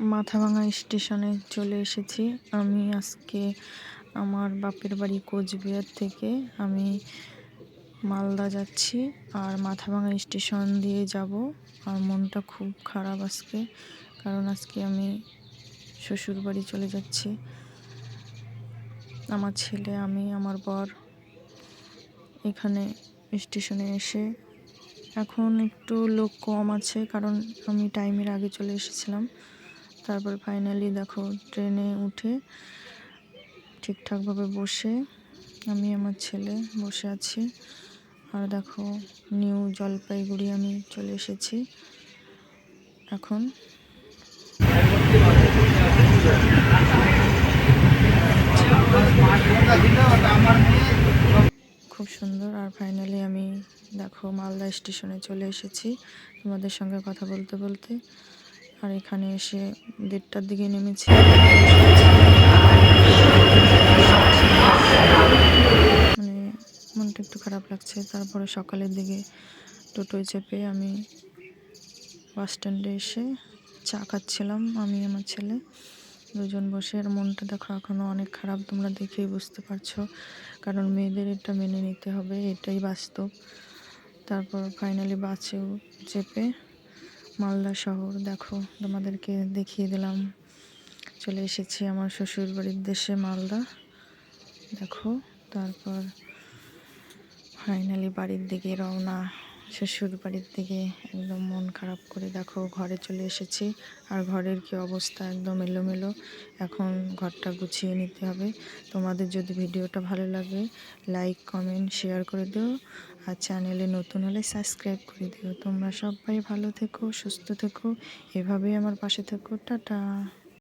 মাথাভাঙা স্টেশনে চলে এসেছি। আমি আজকে আমার বাপের বাড়ি কোচবিহার থেকে আমি মালদা যাচ্ছি আর মাথাভাঙা স্টেশন দিয়ে যাব। আর মনটা খুব খারাপ আজকে, কারণ আজকে আমি শ্বশুর বাড়ি চলে যাচ্ছি। আমার ছেলে, আমি, আমার বর এখানে স্টেশনে এসে এখন একটু লোক কম আছে, কারণ আমি টাইমের আগে চলে এসেছিলাম। তারপর ফাইনালি দেখো ট্রেনে উঠে ঠিকঠাকভাবে বসে আমি আমার ছেলে বসে আছি। আর দেখো নিউ জলপাইগুড়ি আমি চলে এসেছি। এখন খুব সুন্দর। আর ফাইনালি আমি দেখো মালদা স্টেশনে চলে এসেছি। তোমাদের সঙ্গে কথা বলতে বলতে আর এখানে এসে দেড়টার দিকে নেমেছি। মানে মনটা একটু খারাপ লাগছে। তারপরে সকালের দিকে টোটোয় চেপে আমি বাস স্ট্যান্ডে এসে চা খাচ্ছিলাম আমি, আমার ছেলে। দুজন বসে আর মনটা দেখো এখনও অনেক খারাপ, তোমরা দেখেই বুঝতে পারছ। কারণ মেয়েদের এটা মেনে নিতে হবে, এটাই বাস্তব। তারপর ফাইনালি বাসেও চেপে মালদা শহর, দেখো তোমাদেরকে দেখিয়ে দিলাম। চলে এসেছি আমার শ্বশুর বাড়ির দেশে মালদা। দেখো, তারপর ফাইনালি বাড়ির দিকে রওনা শ্বশুর বাড়ির থেকে একদম মন খারাপ করে দেখো, ঘরে চলে এসেছি। আর ঘরের কি অবস্থা একদম এলোমেলো। এখন ঘরটা গুছিয়ে নিতে হবে। তোমাদের যদি ভিডিওটা ভালো লাগে লাইক কমেন্ট শেয়ার করে দিও। আর চ্যানেলে নতুন হলে সাবস্ক্রাইব করে দিও। তোমরা সবাই ভালো থেকো, সুস্থ থেকো। এভাবেই আমার পাশে থেকো। টাটা।